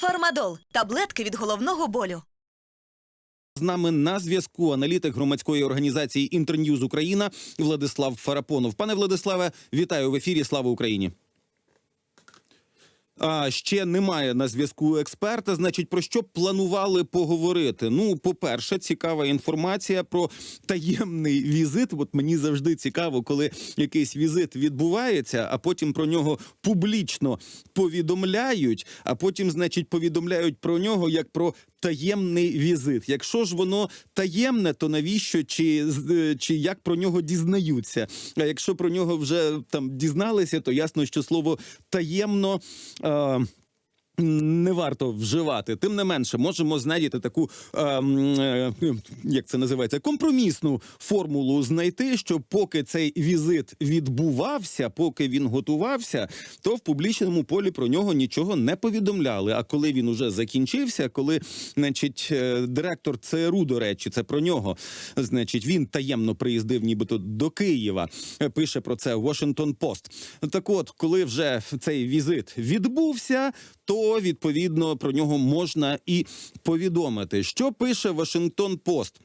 Фармадол таблетки від головного болю. З нами на зв'язку аналітик громадської організації Інтерньюз Україна Владислав Фарапонов. Пане Владиславе, вітаю в ефірі. Слава Україні. А ще немає на зв'язку експерта. Значить, про що планували поговорити? Ну, по-перше, цікава інформація про таємний візит. От мені завжди цікаво, коли якийсь візит відбувається, а потім про нього публічно повідомляють. А потім, значить, повідомляють про нього як про таємний візит. Якщо ж воно таємне, то навіщо чи, з- чи як про нього дізнаються? А якщо про нього вже там дізналися, то ясно, що слово таємно. Е, не варто вживати. Тим не менше, можемо знайти таку, ем, е, як це називається, компромісну формулу знайти, що поки цей візит відбувався, поки він готувався, то в публічному полі про нього нічого не повідомляли. А коли він уже закінчився, коли, значить, е, директор ЦРУ, до речі, це про нього, значить, він таємно приїздив, нібито до Києва. Е, Пише про це Washington Post. Так от, коли вже цей візит відбувся, то відповідно про нього можна і повідомити. Що пише Вашингтон Пост?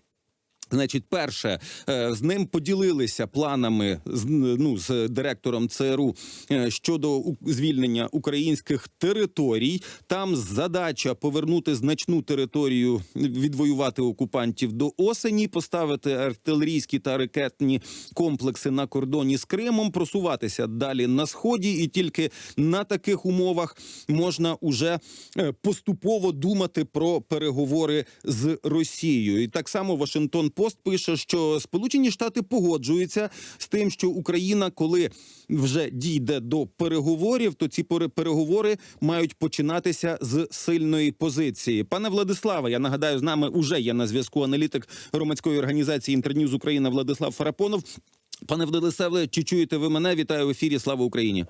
Значить, перше, е, з ним поділилися планами з ну з директором ЦРУ е, щодо звільнення українських територій. Там задача повернути значну територію, відвоювати окупантів до осені, поставити артилерійські та ракетні комплекси на кордоні з Кримом, просуватися далі на сході, і тільки на таких умовах можна уже е, поступово думати про переговори з Росією. І так само Вашингтон Пост пише, що Сполучені Штати погоджуються з тим, що Україна, коли вже дійде до переговорів, то ці пере- переговори мають починатися з сильної позиції. Пане Владиславе, я нагадаю, з нами уже є на зв'язку аналітик громадської організації Інтерньюз Україна Владислав Фарапонов. Пане Владиславе, чи чуєте ви мене? Вітаю в ефірі. Слава Україні.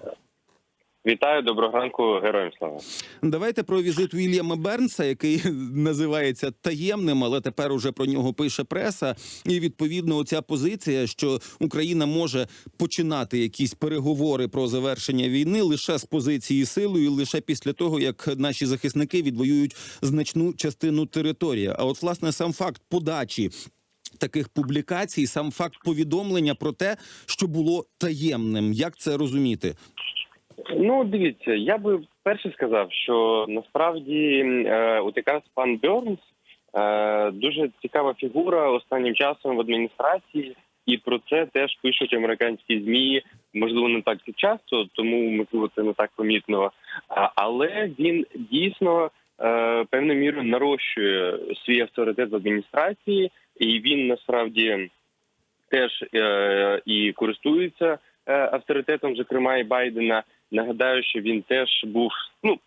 Вітаю, доброго ранку, героям слава. Давайте про візит Вільяма Бернса, який називається таємним, але тепер уже про нього пише преса. І відповідно, оця позиція, що Україна може починати якісь переговори про завершення війни лише з позиції силою, лише після того, як наші захисники відвоюють значну частину території. А от власне сам факт подачі. Таких публікацій, сам факт повідомлення про те, що було таємним, як це розуміти? Ну, дивіться, я би перше сказав, що насправді е, от якраз пан Бьорнс е, дуже цікава фігура останнім часом в адміністрації, і про це теж пишуть американські змі. Можливо, не так часто, тому можливо це не так помітно. А, але він дійсно е, певною мірою нарощує свій авторитет в адміністрації, і він насправді теж е, і користується е, авторитетом, зокрема і Байдена. Нагадаю, що він теж був, ну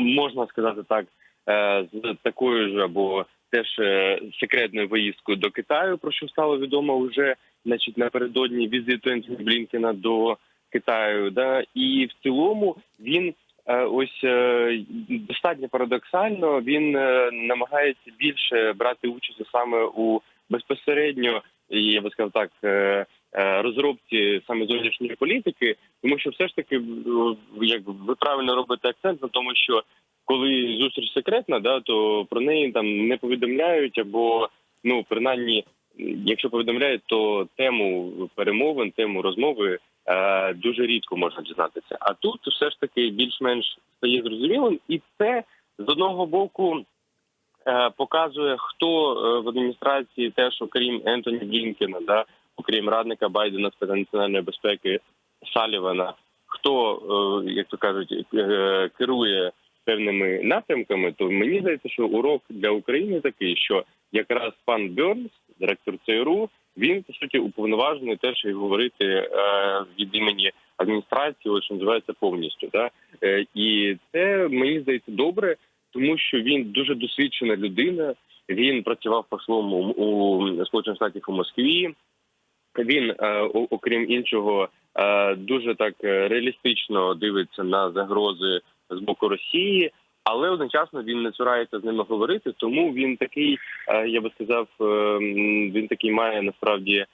можна сказати так, е, з такою ж або теж е, секретною виїздкою до Китаю, про що стало відомо вже, значить, напередодні візиту Ентоні Блінкена до Китаю. Да, і в цілому він е, ось достатньо парадоксально. Він намагається більше брати участь саме у безпосередньо, я би сказав так. Е, Розробці саме зовнішньої політики, тому що все ж таки, в- як ви правильно робите акцент на тому, що коли зустріч секретна, да то про неї там не повідомляють, або ну принаймні, якщо повідомляють, то тему перемовин, тему розмови е, дуже рідко можна дізнатися. А тут все ж таки більш-менш стає зрозумілим, і це з одного боку е, показує, хто е, в адміністрації теж, окрім Ентоні Блінкена, да, окрім радника Байдена з питань національної безпеки Салівана, хто, е, як то кажуть, е, керує певними напрямками, то мені здається, що урок для України такий, що якраз пан Бьорнс, директор ЦРУ, він по суті уповноважений теж і говорити е, від імені адміністрації, що називається повністю. Да? І це мені здається добре, тому що він дуже досвідчена людина. Він працював послом у, у Сполучених Штатів у Москві. Він, е, окрім іншого, е, дуже так е, реалістично дивиться на загрози з боку Росії, але одночасно він не цурається з ними говорити. Тому він такий, я би сказав, він такий має насправді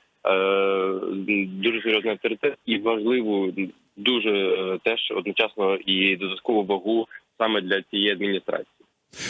дуже серйозний авторитет і важливу, дуже теж одночасно і додаткову вагу саме для цієї адміністрації.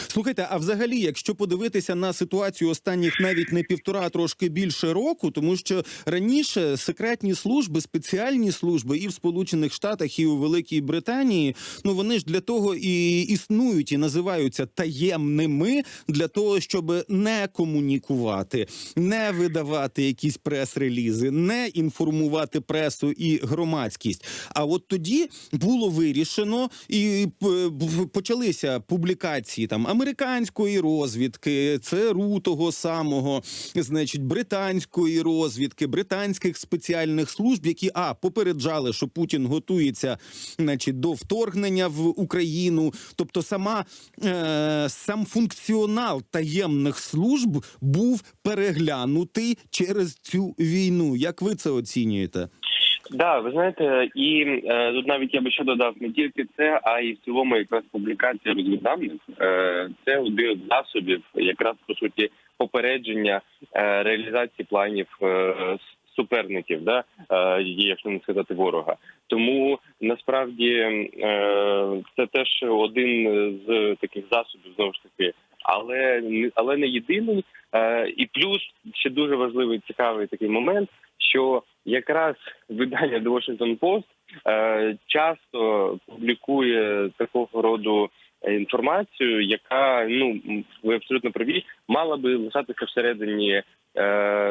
Слухайте, а взагалі, якщо подивитися на ситуацію останніх навіть не півтора, а трошки більше року, тому що раніше секретні служби, спеціальні служби і в Сполучених Штатах, і у Великій Британії, ну вони ж для того і існують, і називаються таємними для того, щоб не комунікувати, не видавати якісь прес-релізи, не інформувати пресу і громадськість. А от тоді було вирішено і почалися публікації там американської розвідки, ЦРУ того самого, значить, британської розвідки, британських спеціальних служб, які а попереджали, що Путін готується, значить, до вторгнення в Україну. Тобто, сама е, сам функціонал таємних служб був переглянутий через цю війну. Як ви це оцінюєте? Да, ви знаєте, і е, тут навіть я би ще додав не тільки це, а й в цілому якраз публікація розвідданих. Е, це один з засобів, якраз по суті, попередження е, реалізації планів е, суперників, да, е, якщо не сказати ворога. Тому насправді е, це теж один з таких засобів знову ж таки, але але не єдиний. Е, і плюс ще дуже важливий цікавий такий момент, що якраз видання The Washington Post е, часто публікує такого роду інформацію, яка ну ви абсолютно праві, мала би лишатися всередині е,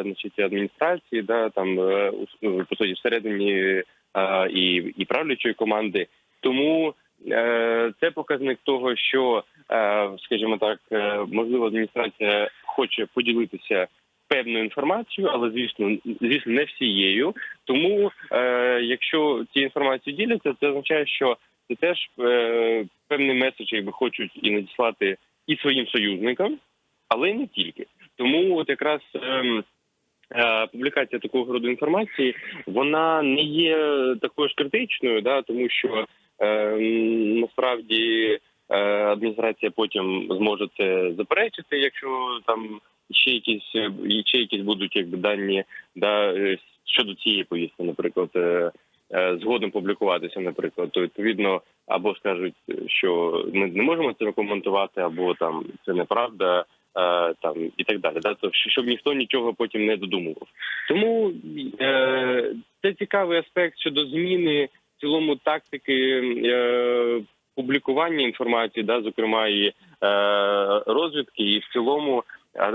значить, адміністрації, да там е, у- по суті всередині е, і, і правлячої команди. Тому е, це показник того, що, е, скажімо так, е, можливо, адміністрація хоче поділитися певною інформацією, але звісно, звісно, не всією. Тому, е, якщо ці інформації діляться, це означає, що це теж е, певний меседж, якби хочуть і надіслати і своїм союзникам, але й не тільки. Тому, от якраз. ем, е, Публікація такого роду інформації вона не є такою ж критичною, да тому що е, насправді е, адміністрація потім зможе це заперечити, якщо там ще якісь е, ще якісь будуть якби дані да е, щодо цієї повістки, наприклад, е, згодом публікуватися, наприклад, то відповідно або скажуть, що ми не можемо це коментувати, або там це неправда. Там і так далі, да то щоб ніхто нічого потім не додумував. Тому е, це цікавий аспект щодо зміни в цілому тактики е, публікування інформації, да, зокрема і е, розвідки, і в цілому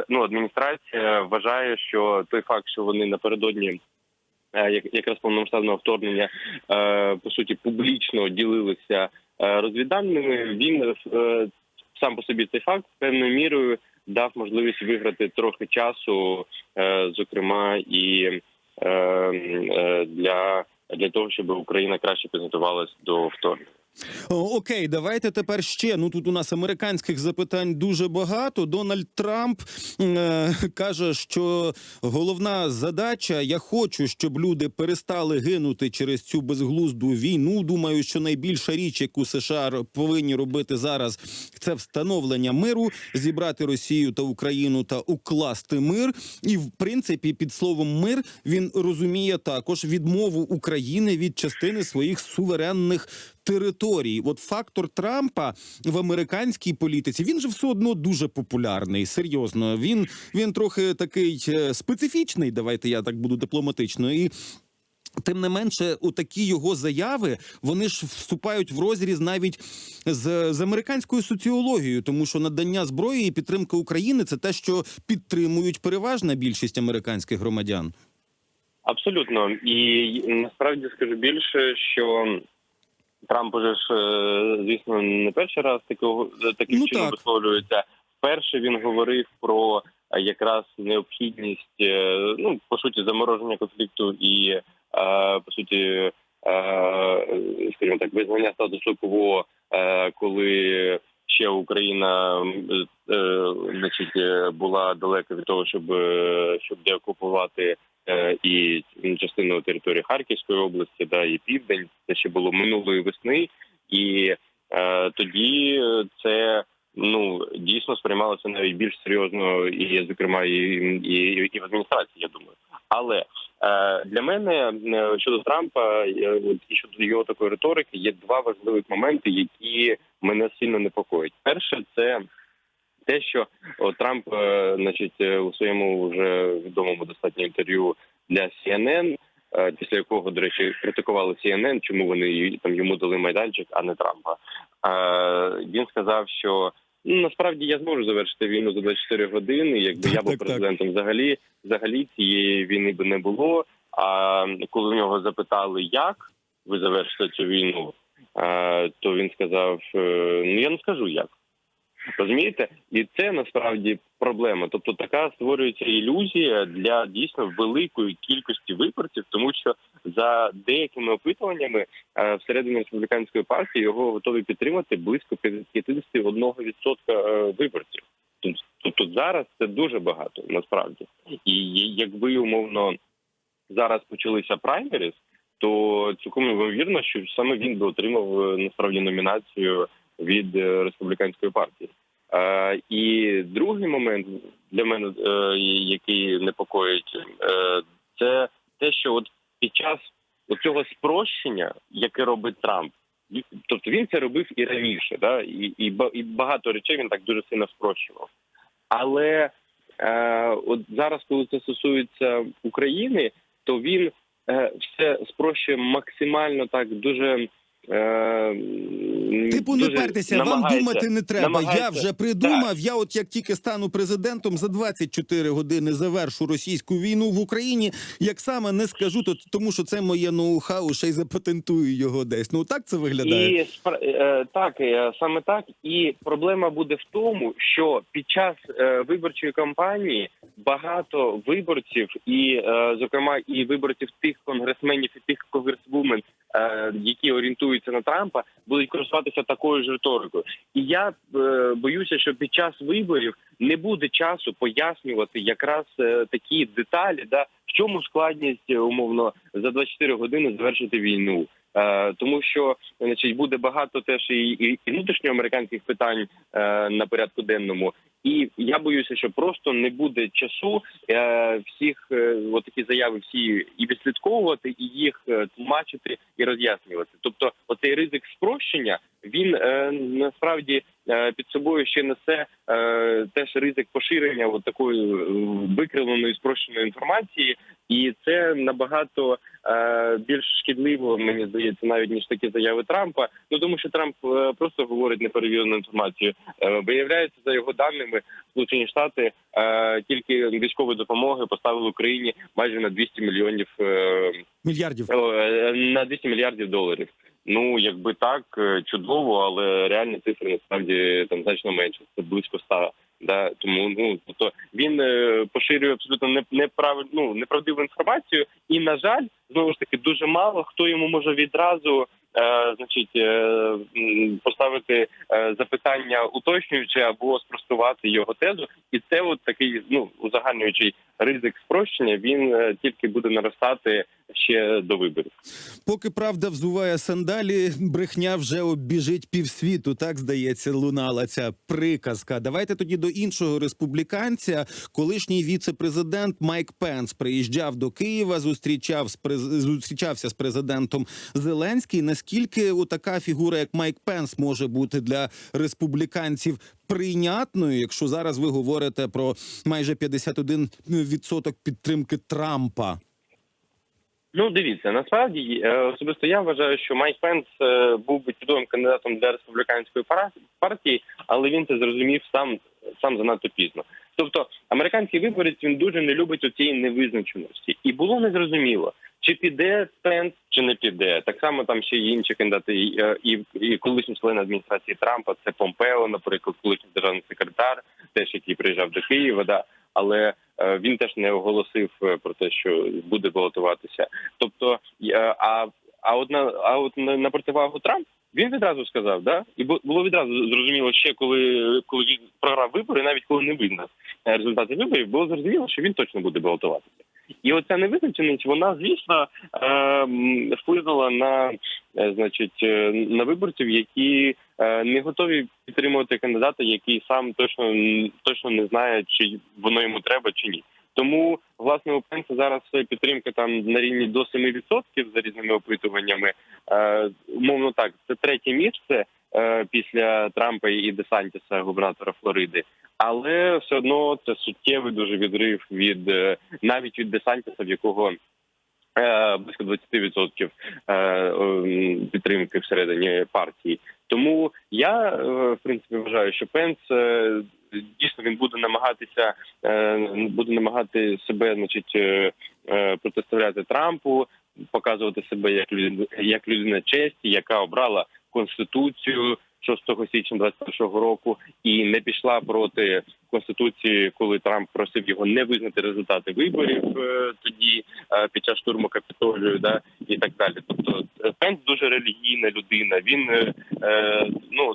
ну, адміністрація вважає, що той факт, що вони напередодні е, як- якраз повномасштабного вторгнення е, по суті публічно ділилися е, розвідданими, він сам по собі цей факт певною мірою дав можливість виграти трохи часу, зокрема і для, для того, щоб Україна краще підготувалась до вторгнення. Окей, давайте тепер ще. Ну тут у нас американських запитань дуже багато. Дональд Трамп е, каже, що головна задача: я хочу, щоб люди перестали гинути через цю безглузду війну. Думаю, що найбільша річ, яку США повинні робити зараз, це встановлення миру, зібрати Росію та Україну та укласти мир. І в принципі, під словом мир він розуміє також відмову України від частини своїх суверенних територій. От фактор Трампа в американській політиці він же все одно дуже популярний. Серйозно, він, він трохи такий е, специфічний. Давайте я так буду дипломатично і. Тим не менше, у такі його заяви вони ж вступають в розріз навіть з, з американською соціологією, тому що надання зброї і підтримка України це те, що підтримують переважна більшість американських громадян. Абсолютно, і насправді скажу більше, що Трамп уже ж, е, звісно, не перший раз такого таким Ну, чином так. висловлюється. Вперше він говорив про е, якраз необхідність, е, ну по суті, замороження конфлікту і по суті, скажімо так, визнання статусу КВО, е, коли ще Україна значить, була далека від того, щоб, щоб деокупувати і частину території Харківської області, да і південь. Це ще було минулої весни, і е, тоді це ну дійсно сприймалося навіть більш серйозно, і зокрема і, і, і в адміністрації, я думаю. Але е, для мене е, щодо Трампа е, і щодо його такої риторики є два важливих моменти, які мене сильно непокоїть. Перше, це те, що Трамп, е, значить, е, у своєму вже відомому достатньо інтерв'ю для CNN, е, після якого, до речі, критикували CNN, чому вони там йому дали майданчик, а не Трампа. Е, Він сказав, що ну насправді я зможу завершити війну за 24 години. Якби я був так, так. президентом, взагалі взагалі цієї війни би не було. А коли в нього запитали, як ви завершите цю війну, то він сказав: ну я не скажу як. Розумієте, і це насправді проблема. Тобто така створюється ілюзія для дійсно великої кількості виборців, тому що за деякими опитуваннями е, всередині республіканської партії його готові підтримати близько 51% е, виборців. Тобто- зараз це дуже багато насправді, і якби умовно зараз почалися праймеріс, то цілком ймовірно, що саме він би отримав е, насправді номінацію від е, республіканської партії. Е, і другий момент для мене, е, який непокоїть, це те, що от під час цього спрощення, яке робить Трамп, тобто він це робив і раніше, да, і, і багато речей він так дуже сильно спрощував. Але е, от зараз, коли це стосується України, то він е, все спрощує максимально так дуже. Е, Типу, не пертеся, вам думати не треба. Я вже придумав. Я, от як тільки стану президентом, за 24 години завершу російську війну в Україні. Як саме не скажу, то тому що це моє ноу-хау, ще й запатентую його десь. Ну так це виглядає. І е, так, е, саме так. І проблема буде в тому, що під час е, виборчої кампанії багато виборців, і е, зокрема і виборців тих конгресменів і тих конгресвумен, які орієнтуються на Трампа, будуть користуватися такою ж риторикою. І я е, боюся, що під час виборів не буде часу пояснювати якраз е, такі деталі, да в чому складність е, умовно за 24 години завершити війну. Е, тому що значить буде багато теж і, і, і внутрішньоамериканських питань е, на порядку денному. І я боюся, що просто не буде часу е, всіх е, такі заяви всі і відслідковувати, і їх е, тлумачити і роз'яснювати. Тобто, оцей ризик спрощення він е, насправді е, під собою ще несе е, теж ризик поширення от такої е, викривленої спрощеної інформації, і це набагато е, більш шкідливо, мені здається, навіть ніж такі заяви Трампа. Ну тому що Трамп е, просто говорить неперевірену інформацію. Е, виявляється, за його даними, Сполучені Штати е, тільки військової допомоги поставили Україні майже на 200 мільйонів е, Мільярдів. е, на 200 мільярдів доларів. Ну, якби так, чудово, але реальні цифри насправді там значно менше. Це близько 100. Да, тому ну тобто він е, поширює абсолютно не неправ, ну, неправдиву інформацію, і на жаль, знову ж таки, дуже мало хто йому може відразу. Е, значить, е, поставити е, запитання уточнюючи або спростувати його тезу, і це от такий ну узагальнюючий ризик спрощення. Він тільки буде наростати ще до виборів. Поки правда взуває сандалі, брехня вже обіжить півсвіту. Так здається, лунала ця приказка. Давайте тоді до іншого республіканця. Колишній віце-президент Майк Пенс приїжджав до Києва, зустрічав з зустрічався з президентом Зеленський. Наскільки така фігура, як Майк Пенс, може бути для республіканців прийнятною, якщо зараз ви говорите про майже 51% підтримки Трампа? Ну, дивіться, насправді е, особисто я вважаю, що Майк Пенс е, був би чудовим кандидатом для республіканської партії, але він це зрозумів сам сам занадто пізно. Тобто, американський виборець він дуже не любить оцієї невизначеності, і було незрозуміло, чи піде Пенс, чи не піде. Так само там ще й інші кандидати, і, е, і колишні члени адміністрації Трампа, це Помпео, наприклад, колишній державний секретар, теж який приїжджав до Києва. Да. Але е, він теж не оголосив е, про те, що буде балотуватися. Тобто, е, а, а от на а от на, противагу Трамп він відразу сказав, да, і бу- було відразу зрозуміло ще, коли коли він програв вибори, навіть коли не видно результати виборів, було зрозуміло, що він точно буде балотуватися. І оця невизначеність, вона звісно е, вплинула на е, значить е, на виборців, які не готові підтримувати кандидата, який сам точно точно не знає, чи воно йому треба чи ні. Тому власне у Пенса зараз підтримка там на рівні до 7% за різними опитуваннями. Умовно так, це третє місце. Е, після Трампа і Десантіса, губернатора Флориди. Але все одно це суттєвий дуже відрив від е, навіть від Десантіса, в якого е, близько 20% е, ем, підтримки всередині партії. Тому я в принципі вважаю, що Пенс дійсно він буде намагатися буде намагати себе, значить, протиставляти Трампу, показувати себе як людина, як людина честі, яка обрала конституцію 6 січня 21 року і не пішла проти конституції, коли Трамп просив його не визнати результати виборів е, тоді е, під час штурму капітолію, да і так далі. Тобто Пенс дуже релігійна людина. Він е, ну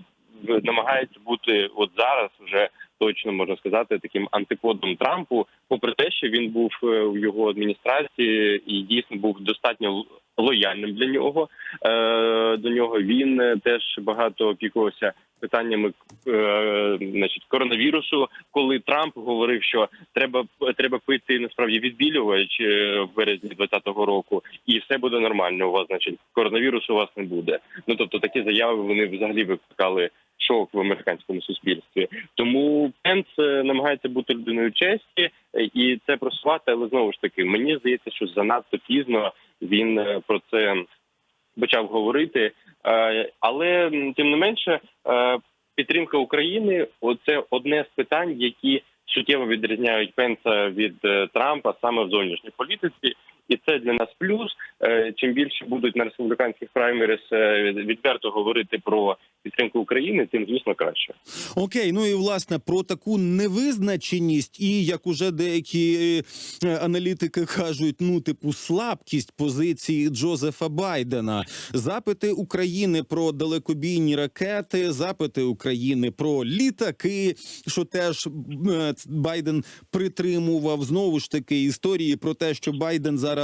намагається бути от зараз вже точно можна сказати таким антиподом Трампу, попри те, що він був в його адміністрації і дійсно був достатньо лояльним для нього. Е, до нього він е, теж багато опікувався питаннями е, значить, коронавірусу, коли Трамп говорив, що треба треба пити насправді відбілювач в березні 2020 року, і все буде нормально. У вас значить коронавірусу у вас не буде. Ну тобто такі заяви вони взагалі викликали шок в американському суспільстві. Е, намагається бути людиною честі е, і це просувати, але знову ж таки мені здається, що занадто пізно він е, про це почав говорити. Е, Але тим не менше, підтримка України це одне з питань, які суттєво відрізняють Пенса від Трампа саме в зовнішній політиці. І це для нас плюс. Е, Чим більше будуть на республіканських праймерис е, відверто говорити про підтримку України, тим звісно краще. Окей, ну і власне про таку невизначеність, і як уже деякі е, аналітики кажуть, ну типу слабкість позиції Джозефа Байдена, запити України про далекобійні ракети, запити України про літаки, що теж Байден притримував знову ж таки історії про те, що Байден зараз,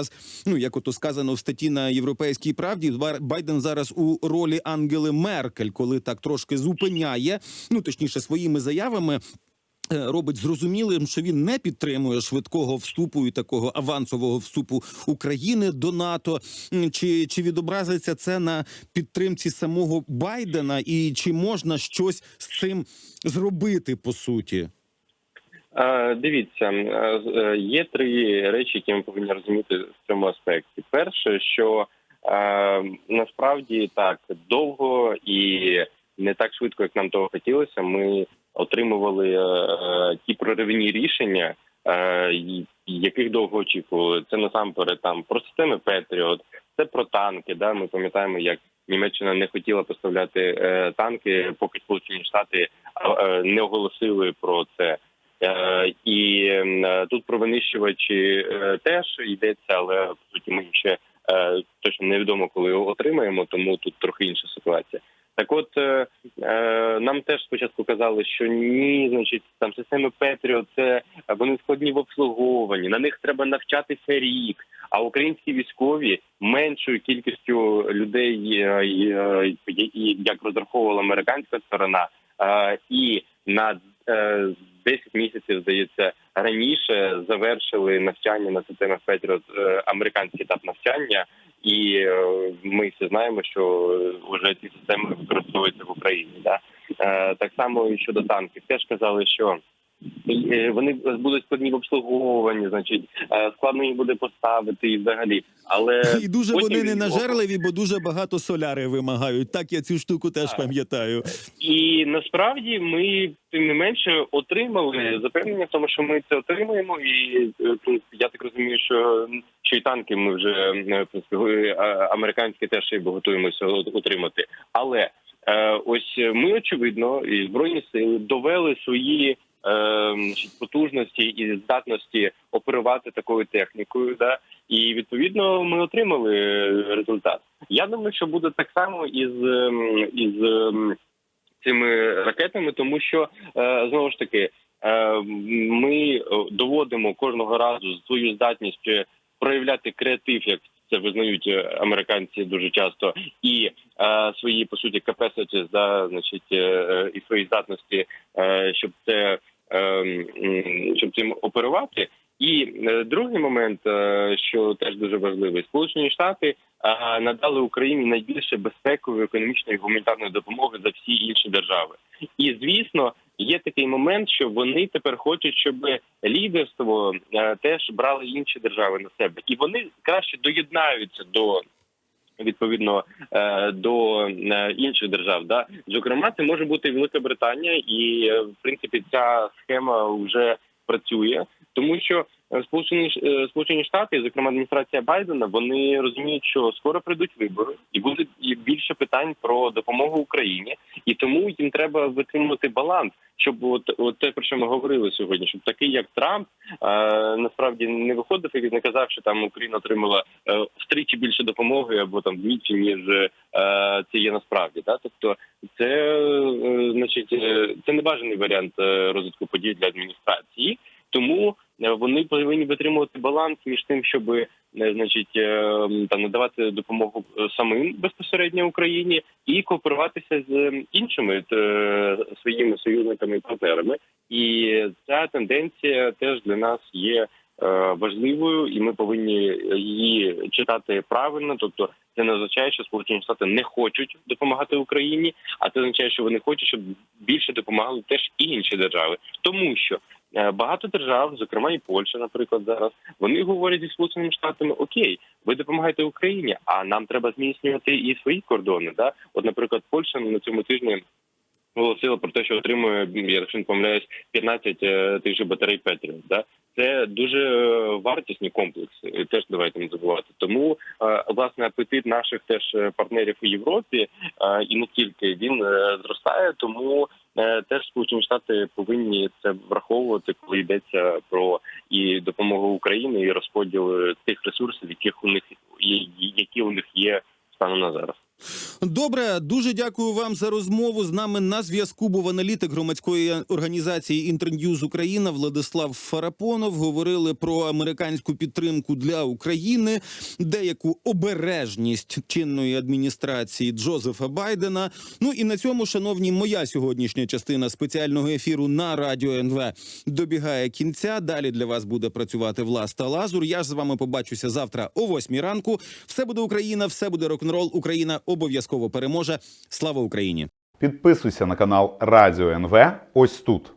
ну як ото сказано в статті на європейській правді, Байден зараз у ролі Ангели Меркель, коли так трошки зупиняє, ну точніше, своїми заявами. е, Робить зрозумілим, що він не підтримує швидкого вступу і такого авансового вступу України до НАТО. Чи, чи відобразиться це на підтримці самого Байдена, і чи можна щось з цим зробити по суті? Е, Дивіться, е, е, є три речі, які ми повинні розуміти в цьому аспекті. Перше, що насправді так довго і не так швидко, як нам того хотілося, ми отримували ті проривні рішення, яких довго очікували. Це насамперед там про системи Петріот, це про танки. Да, ми пам'ятаємо, як Німеччина не хотіла поставляти танки, поки Сполучені Штати не оголосили про це. Е, І е, тут про винищувачі е, теж йдеться, але по суті ми ще точно невідомо, коли його отримаємо, тому тут трохи інша ситуація. Так, от нам теж спочатку казали, що ні, значить, там системи Петріо, це вони складні в обслуговуванні, на них треба навчатися рік. А українські військові меншою кількістю людей, як розраховувала американська сторона, і на 10 місяців, здається, раніше завершили навчання на системах Петріот, е, американський етап навчання, і е, ми всі знаємо, що вже ці системи використовуються в Україні. Да? Е, Так само і щодо танків. Теж казали, що вони будуть складні в обслуговуванні, значить, е, складно їх буде поставити і взагалі. Але І дуже вони не нажерливі, бо дуже багато соляри вимагають. Так я цю штуку теж Так. пам'ятаю. І насправді ми тим не менше отримали запевнення в тому, що ми це отримаємо, і е, ну, я так розумію, що що і танки ми вже е, е, американські теж готуємося отримати. Але е, ось ми очевидно і збройні сили довели свої. Е, Потужності і здатності оперувати такою технікою, да і відповідно ми отримали результат. Я думаю, що буде так само із ем, із ем, цими ракетами, тому що е, знову ж таки е, ми доводимо кожного разу свою здатність е, проявляти креатив, як це визнають американці дуже часто, і свої по суті capacities, да, значить, і свої здатності, щоб це. Е, м, Щоб цим оперувати, І е, другий момент, е, що теж дуже важливий, Сполучені Штати е, надали Україні найбільше безпекової економічної і гуманітарної допомоги за всі інші держави. І звісно, є такий момент, що вони тепер хочуть, щоб лідерство теж брали інші держави на себе, і вони краще доєднаються до. Відповідно е, до е, інших держав, да. Зокрема, це може бути Велика Британія, і е, в принципі ця схема вже працює, тому що сполучені Ш- е, сполучені штати, зокрема адміністрація Байдена, вони розуміють, що скоро прийдуть вибори, і буде більше питань про допомогу Україні, і тому їм треба витримувати баланс, щоб от, от те про що ми говорили сьогодні, щоб такий як Трамп е, насправді не виходив і не казав, що там Україна отримала е, втричі більше допомоги або там вдвічі, ніж е, це є насправді. Да? Тобто, це е, значить, е, це небажаний варіант е, розвитку подій для адміністрації. Тому е, вони повинні витримувати баланс між тим, щоб е, значить е, там надавати допомогу самим безпосередньо Україні і кооперуватися з іншими своїми союзниками і партнерами. І ця тенденція теж для нас є важливою, і ми повинні її читати правильно. Тобто, це не означає, що Сполучені Штати не хочуть допомагати Україні, а це означає, що вони хочуть, щоб більше допомагали теж і інші держави, тому що. Е, Багато держав, зокрема і Польща, наприклад, зараз вони говорять зі сполученими штатами: Окей, ви допомагаєте Україні, а нам треба зміцнювати і свої кордони. Да, от, наприклад, Польща на цьому тижні оголосила про те, що отримує, якщо не помиляюсь, 15 е, же батарей Петріот. Да? Це дуже е, вартісні комплекси. і Теж давайте не забувати. Тому власне апетит наших теж партнерів у Європі і не тільки він зростає. Тому теж Сполучені Штати повинні це враховувати, коли йдеться про і допомогу Україні, і розподіл е, тих ресурсів, яких у них які у них є станом на зараз. Добре, дуже дякую вам за розмову. З нами на зв'язку був аналітик громадської організації Інтерньюз Україна Владислав Фарапонов. Говорили про американську підтримку для України, деяку обережність чинної адміністрації Джозефа Байдена. Ну і на цьому, шановні, моя сьогоднішня частина спеціального ефіру на радіо НВ добігає кінця. Далі для вас буде працювати Власта Лазур. Я ж з вами побачуся завтра о 8 ранку. Все буде Україна, все буде рок-н-рол. Україна обов'язково переможе. Слава Україні! Підписуйся на канал Радіо НВ ось тут.